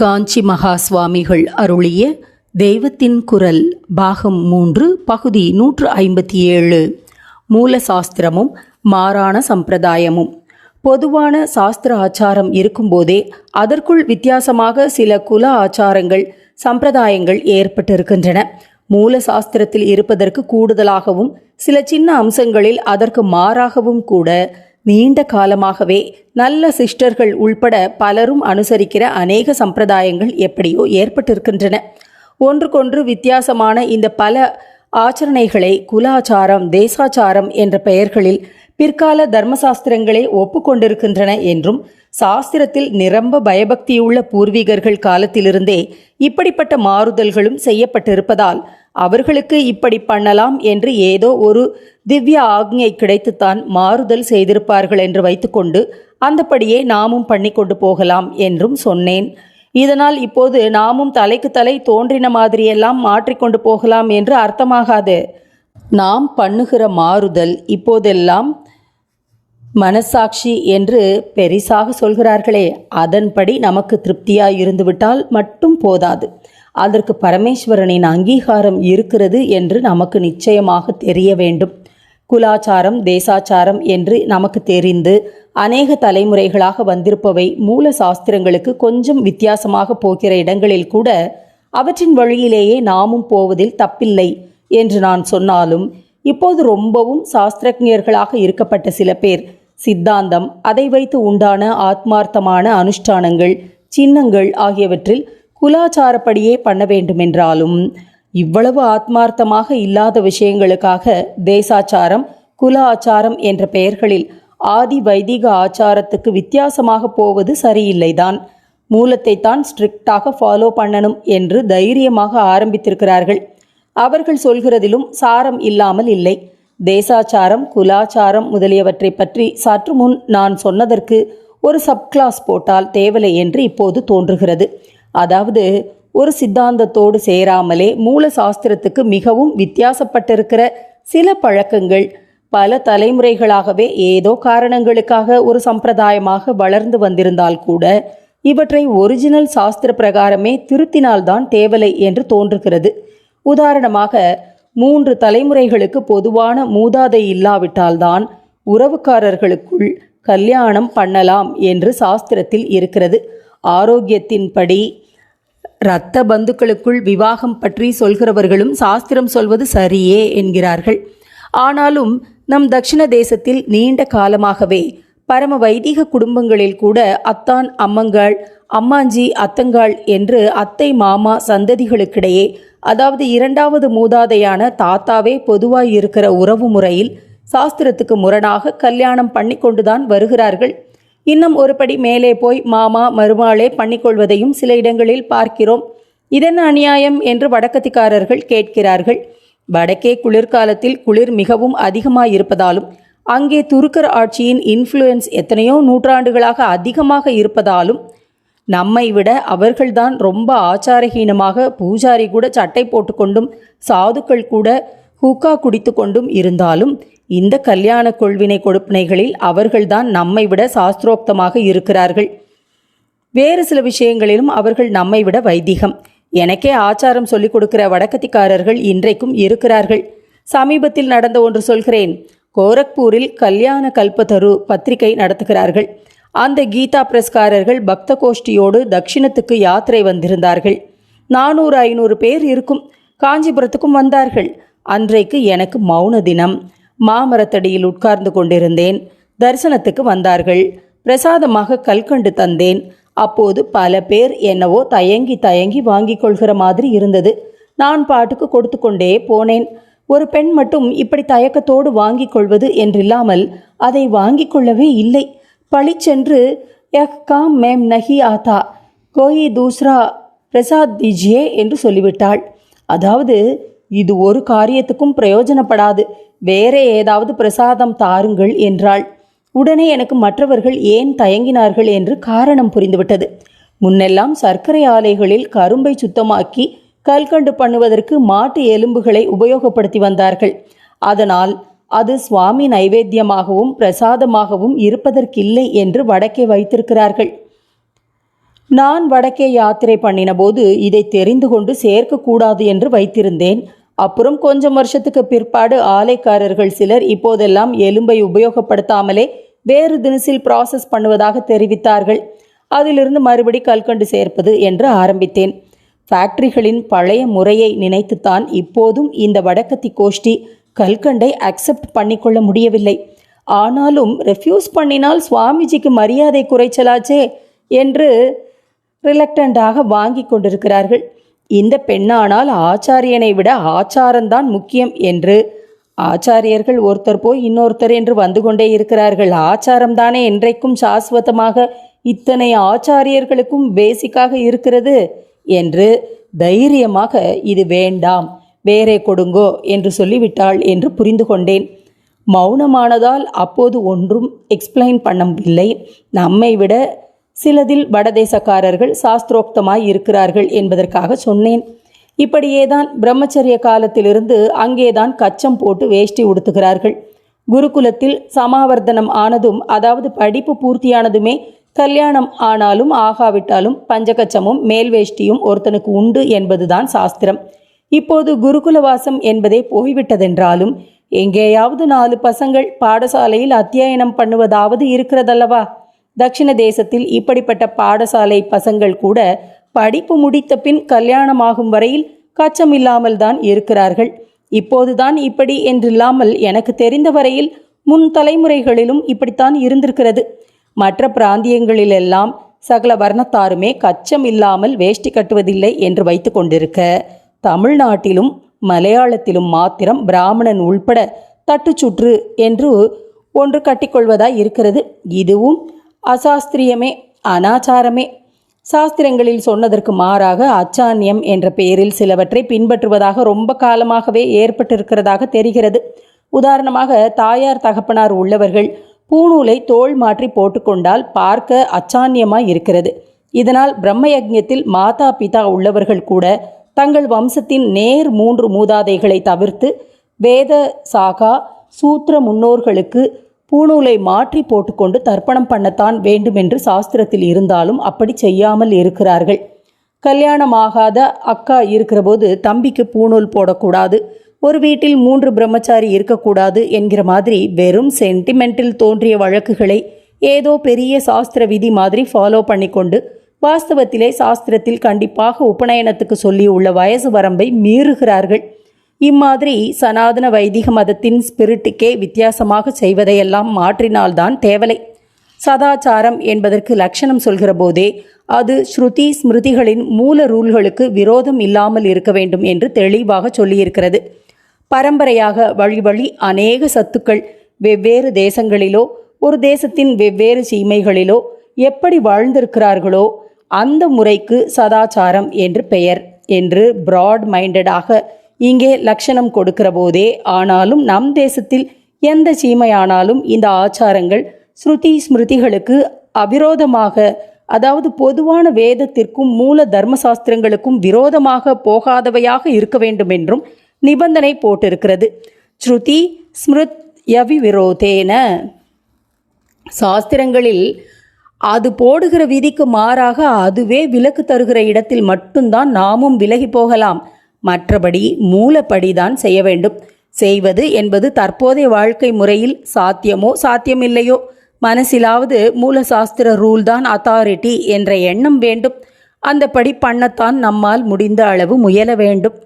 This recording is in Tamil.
காஞ்சி மகா சுவாமிகள் அருளிய தெய்வத்தின் குரல் பாகம் மூன்று பகுதி நூற்று ஐம்பத்தி ஏழு. மூல சாஸ்திரமும் மாறான சம்பிரதாயமும். பொதுவான சாஸ்திர ஆச்சாரம் இருக்கும்போதே அதற்குள் வித்தியாசமாக சில குல ஆச்சாரங்கள் சம்பிரதாயங்கள் ஏற்பட்டிருக்கின்றன. மூல சாஸ்திரத்தில் இருப்பதற்கு கூடுதலாகவும் சில சின்ன அம்சங்களில் அதற்கு மாறாகவும் கூட நீண்ட காலமாகவே நல்ல சிஸ்டர்கள் உள்பட பலரும் அனுசரிக்கிற அநேக சம்பிரதாயங்கள் எப்படியோ ஏற்பட்டிருக்கின்றன. ஒன்றுக்கொன்று வித்தியாசமான இந்த பல ஆச்சரணைகளை குலாச்சாரம் தேசாச்சாரம் என்ற பெயர்களில் பிற்கால தர்மசாஸ்திரங்களே ஒப்புக்கொண்டிருக்கின்றன என்றும் சாஸ்திரத்தில் நிரம்ப பயபக்தியுள்ள பூர்வீகர்கள் காலத்திலிருந்தே இப்படிப்பட்ட மாறுதல்களும் செய்யப்பட்டிருப்பதால் அவர்களுக்கு இப்படி பண்ணலாம் என்று ஏதோ ஒரு திவ்ய ஆக்ஞை கிடைத்துத்தான் மாறுதல் செய்திருப்பார்கள் என்று வைத்துக்கொண்டு அந்தபடியே நாமும் பண்ணி கொண்டு போகலாம் என்றும் சொன்னேன். இதனால் இப்போது நாமும் தலைக்கு தலை தோன்றின மாதிரியெல்லாம் மாற்றிக்கொண்டு போகலாம் என்று அர்த்தமாகாது. நாம் பண்ணுகிற மாறுதல் இப்போதெல்லாம் மனசாட்சி என்று பெரிசாக சொல்கிறார்களே அதன்படி நமக்கு திருப்தியாய் இருந்துவிட்டால் மட்டும் போதாது. அதற்கு பரமேஸ்வரனின் அங்கீகாரம் இருக்கிறது என்று நமக்கு நிச்சயமாக தெரிய வேண்டும். குலாச்சாரம் தேசாச்சாரம் என்று நமக்கு தெரிந்து அநேக தலைமுறைகளாக வந்திருப்பவை மூல சாஸ்திரங்களுக்கு கொஞ்சம் வித்தியாசமாக போகிற இடங்களில் கூட அவற்றின் வழியிலேயே நாமும் போவதில் தப்பில்லை என்று நான் சொன்னாலும் இப்போது ரொம்பவும் சாஸ்திரஜர்களாக இருக்கப்பட்ட சில பேர் சித்தாந்தம் அதை வைத்து உண்டான ஆத்மார்த்தமான அனுஷ்டானங்கள் சின்னங்கள் ஆகியவற்றில் குலாச்சாரப்படியே பண்ண வேண்டுமென்றாலும் இவ்வளவு ஆத்மார்த்தமாக இல்லாத விஷயங்களுக்காக தேசாச்சாரம் குல ஆச்சாரம் என்ற பெயர்களில் ஆதி வைதிக ஆச்சாரத்துக்கு வித்தியாசமாக போவது சரியில்லைதான். மூலத்தை தான் ஸ்ட்ரிக்டாக ஃபாலோ பண்ணணும் என்று தைரியமாக ஆரம்பித்திருக்கிறார்கள். அவர்கள் சொல்கிறதிலும் சாரம் இல்லாமல் இல்லை. தேசாச்சாரம் குலாச்சாரம் முதலியவற்றை பற்றி சற்று முன் நான் சொன்னதற்கு ஒரு சப்கிளாஸ் போட்டால் தேவலை என்று இப்போது தோன்றுகிறது. அதாவது ஒரு சித்தாந்தத்தோடு சேராமலே மூல சாஸ்திரத்துக்கு மிகவும் வித்தியாசப்பட்டிருக்கிற சில பழக்கங்கள். பல தலைமுறைகளாகவே ஏதோ காரணங்களுக்காக ஒரு சம்பிரதாயமாக வளர்ந்து வந்திருந்தால் கூட இவற்றை ஒரிஜினல் சாஸ்திர பிரகாரமே திருத்தினால்தான் தேவலை என்று தோன்றுகிறது. உதாரணமாக மூன்று தலைமுறைகளுக்கு பொதுவான மூதாதை இல்லாவிட்டால்தான் உறவுக்காரர்களுக்குள் கல்யாணம் பண்ணலாம் என்று சாஸ்திரத்தில் இருக்கிறது. ஆரோக்கியத்தின்படி இரத்த பந்துக்களுக்குள் விவாகம் பற்றி சொல்கிறவர்களும் சாஸ்திரம் சொல்வது சரியே என்கிறார்கள். ஆனாலும் நம் தட்சிண தேசத்தில் நீண்ட காலமாகவே பரம வைதிக குடும்பங்களில் கூட அத்தான் அம்மங்கள் அம்மாஞ்சி அத்தங்காள் என்று அத்தை மாமா சந்ததிகளுக்கிடையே அதாவது இரண்டாவது மூதாதையான தாத்தாவே பொதுவாய் இருக்கிற உறவு முறையில் சாஸ்திரத்துக்கு முரணாக கல்யாணம் பண்ணி கொண்டுதான் வருகிறார்கள். இன்னும் ஒருபடி மேலே போய் மாமா மருமாளே பண்ணிக்கொள்வதையும் சில இடங்களில் பார்க்கிறோம். இதென்ன அநியாயம் என்று வடக்கத்திக்காரர்கள் கேட்கிறார்கள். வடக்கே குளிர்காலத்தில் குளிர் மிகவும் அதிகமாயிருப்பதாலும் அங்கே துருக்கர் ஆட்சியின் இன்ஃப்ளூயன்ஸ் எத்தனையோ நூற்றாண்டுகளாக அதிகமாக இருப்பதாலும் நம்மை விட அவர்கள்தான் ரொம்ப ஆச்சாரஹீனமாக பூஜாரி கூட சட்டை போட்டுக்கொண்டும் சாதுக்கள் கூட ஹூக்கா குடித்து கொண்டும் இருந்தாலும் இந்த கல்யாண கொள்வினை கொடுப்பினைகளில் அவர்கள்தான் நம்மை விட சாஸ்திரோக்தமாக இருக்கிறார்கள். வேறு சில விஷயங்களிலும் அவர்கள் நம்மை விட வைதிகம். எனக்கே ஆச்சாரம் சொல்லிக் கொடுக்கிற வடக்கத்திக்காரர்கள் இன்றைக்கும் இருக்கிறார்கள். சமீபத்தில் நடந்த ஒன்று சொல்கிறேன். கோரக்பூரில் கல்யாண கல்பதரு பத்திரிகை நடத்துகிறார்கள். அந்த கீதா பிரஸ்காரர்கள் பக்த கோஷ்டியோடு தட்சிணத்துக்கு யாத்திரை வந்திருந்தார்கள். நானூறு ஐநூறு பேர் இருக்கும். காஞ்சிபுரத்துக்கும் வந்தார்கள். அன்றைக்கு எனக்கு மௌன தினம். மாமரத்தடியில் உட்கார்ந்து கொண்டிருந்தேன். தரிசனத்துக்கு வந்தார்கள். பிரசாதமாக கல்கண்டு தந்தேன். அப்போது பல பேர் என்னவோ தயங்கி தயங்கி வாங்கி கொள்கிற மாதிரி இருந்தது. நான் பாட்டுக்கு கொடுத்து கொண்டே போனேன். ஒரு பெண் மட்டும் இப்படி தயக்கத்தோடு வாங்கி கொள்வது என்றில்லாமல் அதை வாங்கி கொள்ளவே இல்லை. பளிச்சென்று யக் காம் மேம் நஹி ஆதா கோயி தூஸ்ரா பிரசாத் தீஜியே என்று சொல்லிவிட்டாள். அதாவது இது ஒரு காரியத்துக்கும் பிரயோஜனப்படாது. வேற ஏதாவது பிரசாதம் தாருங்கள் என்றாள். உடனே எனக்கு மற்றவர்கள் ஏன் தயங்கினார்கள் என்று காரணம் புரிந்துவிட்டது. முன்னெல்லாம் சர்க்கரை ஆலைகளில் கரும்பை சுத்தமாக்கி கல்கண்டு பண்ணுவதற்கு மாட்டு எலும்புகளை உபயோகப்படுத்தி வந்தார்கள். அதனால் அது சுவாமி நைவேத்தியமாகவும் பிரசாதமாகவும் இருப்பதற்கில்லை என்று வடக்கே வைத்திருக்கிறார்கள். நான் வடக்கே யாத்திரை பண்ணினபோது இதை தெரிந்து கொண்டு சேர்க்கக்கூடாது என்று வைத்திருந்தேன். அப்புறம் கொஞ்சம் வருஷத்துக்கு பிற்பாடு ஆலைக்காரர்கள் சிலர் இப்போதெல்லாம் எலும்பை உபயோகப்படுத்தாமலே வேறு தினசில் ப்ராசஸ் பண்ணுவதாக தெரிவித்தார்கள். அதிலிருந்து மறுபடி கல்கண்டு சேர்ப்பது என்று ஆரம்பித்தேன். ஃபேக்டரிகளின் பழைய முறையை நினைத்துத்தான் இப்போதும் இந்த வடக்கத்தி கோஷ்டி கல்கண்டை அக்செப்ட் பண்ணிக்கொள்ள முடியவில்லை. ஆனாலும் ரெஃப்யூஸ் பண்ணினால் சுவாமிஜிக்கு மரியாதை குறைச்சலாச்சே என்று ரிலக்டண்டாக வாங்கி கொண்டிருக்கிறார்கள். இந்த பெண்ணானால் ஆச்சாரியனை விட ஆச்சாரம்தான் முக்கியம் என்று. ஆச்சாரியர்கள் ஒருத்தர் போய் இன்னொருத்தர் என்று வந்து கொண்டே இருக்கிறார்கள். ஆச்சாரம்தானே என்றைக்கும் சாஸ்வதமாக இத்தனை ஆச்சாரியர்களுக்கும் பேசிக்காக இருக்கிறது என்று தைரியமாக இது வேண்டாம் வேறே கொடுங்கோ என்று சொல்லிவிட்டாள் என்று புரிந்து கொண்டேன். மௌனமானதால் அப்போது ஒன்றும் எக்ஸ்பிளைன் பண்ணவில்லை நம்மை விட சிலதில் வடதேசக்காரர்கள் சாஸ்திரோக்தமாய் இருக்கிறார்கள் என்பதற்காக சொன்னேன். இப்படியேதான் பிரம்மச்சரிய காலத்திலிருந்து அங்கேதான் கச்சம் போட்டு வேஷ்டி உடுத்துகிறார்கள். குருகுலத்தில் சமாவர்த்தனம் ஆனதும் அதாவது படிப்பு பூர்த்தியானதுமே கல்யாணம் ஆனாலும் ஆகாவிட்டாலும் பஞ்சகச்சமும் மேல் வேஷ்டியும் ஒருத்தனுக்கு உண்டு என்பதுதான் சாஸ்திரம். இப்போது குருகுலவாசம் என்பதே போய்விட்டதென்றாலும் எங்கேயாவது நாலு பசங்கள் பாடசாலையில் அத்தியாயனம் பண்ணுவதாவது இருக்கிறதல்லவா? தட்சிண தேசத்தில் இப்படிப்பட்ட பாடசாலை பசங்கள் கூட படிப்பு முடித்த பின் கல்யாணமாகும் வரையில் கச்சம் இல்லாமல் தான் இருக்கிறார்கள். இப்போதுதான் இப்படி என்றில்லாமல் எனக்கு தெரிந்த வரையில் முன் தலைமுறைகளிலும் இப்படித்தான் இருந்திருக்கிறது. மற்ற பிராந்தியங்களிலெல்லாம் சகல வர்ணத்தாருமே கச்சம் இல்லாமல் வேஷ்டி கட்டுவதில்லை என்று வைத்து கொண்டிருக்க தமிழ்நாட்டிலும் மலையாளத்திலும் மாத்திரம் பிராமணன் உள்பட தட்டுச்சுற்று என்று ஒன்று கட்டிக்கொள்வதாய் இருக்கிறது. இதுவும் அசாஸ்திரியமே அனாச்சாரமே. சாஸ்திரங்களில் சொன்னதற்கு மாறாக அச்சான்யம் என்ற பெயரில் சிலவற்றை பின்பற்றுவதாக ரொம்ப காலமாகவே ஏற்பட்டிருக்கிறதாக தெரிகிறது. உதாரணமாக தாயார் தகப்பனார் உள்ளவர்கள் பூணூலை தோள் மாற்றி போட்டுக்கொண்டால் பார்க்க அச்சான்யமாய் இருக்கிறது. இதனால் பிரம்மயஜத்தில் மாதா பிதா உள்ளவர்கள் கூட தங்கள் வம்சத்தின் நேர் மூன்று மூதாதைகளை தவிர்த்து வேத சாகா சூத்திர முன்னோர்களுக்கு பூணூலை மாற்றி போட்டுக்கொண்டு தர்ப்பணம் பண்ணத்தான் வேண்டுமென்று சாஸ்திரத்தில் இருந்தாலும் அப்படி செய்யாமல் இருக்கிறார்கள். கல்யாணமாகாத அக்கா இருக்கிறபோது தம்பிக்கு பூணூல் போடக்கூடாது. ஒரு வீட்டில் மூன்று பிரம்மச்சாரி இருக்கக்கூடாது என்கிற மாதிரி வெறும் சென்டிமெண்டில் தோன்றிய வழக்குகளை ஏதோ பெரிய சாஸ்திர விதி மாதிரி ஃபாலோ பண்ணிக்கொண்டு வாஸ்தவத்திலே சாஸ்திரத்தில் கண்டிப்பாக உபநயனத்துக்கு சொல்லியுள்ள வயசு வரம்பை மீறுகிறார்கள். இம்மாதிரி சனாதன வைதிக மதத்தின் ஸ்பிரிட்டுக்கே வித்தியாசமாக செய்வதையெல்லாம் மாற்றினால்தான் தேவலை. சதாச்சாரம் என்பதற்கு லட்சணம் சொல்கிற போதே அது ஸ்ருதி ஸ்மிருதிகளின் மூல ரூல்களுக்கு விரோதம் இல்லாமல் இருக்க வேண்டும் என்று தெளிவாக சொல்லியிருக்கிறது. பரம்பரையாக வழி வழி அநேக சத்துக்கள் வெவ்வேறு தேசங்களிலோ ஒரு தேசத்தின் வெவ்வேறு சீமைகளிலோ எப்படி வாழ்ந்திருக்கிறார்களோ அந்த முறைக்கு சதாச்சாரம் என்று பெயர் என்று பிராட் மைண்டடாக இங்கே லட்சணம் கொடுக்கிற போதே ஆனாலும் நம் தேசத்தில் எந்த சீமையானாலும் இந்த ஆச்சாரங்கள் ஸ்ருதி ஸ்மிருதிகளுக்கு அவிரோதமாக அதாவது பொதுவான வேதத்திற்கும் மூல தர்மசாஸ்திரங்களுக்கும் விரோதமாக போகாதவையாக இருக்க வேண்டும் என்றும் நிபந்தனை போட்டிருக்கிறது. ஸ்ருதி ஸ்மிருத் யவி விரோதேன. சாஸ்திரங்களில் அது போடுகிற விதிக்கு மாறாக அதுவே விலக்கு தருகிற இடத்தில் மட்டும்தான் நாமும் விலகி போகலாம். மற்றபடி மூலப்படிதான் செய்ய வேண்டும். செய்வது என்பது தற்போதைய வாழ்க்கை முறையில் சாத்தியமோ சாத்தியமில்லையோ? மனசிலாவது மூலசாஸ்திர ரூல் தான் அத்தாரிட்டி என்ற எண்ணம் வேண்டும். அந்தபடி பண்ணத்தான் நம்மால் முடிந்த அளவு முயல வேண்டும்.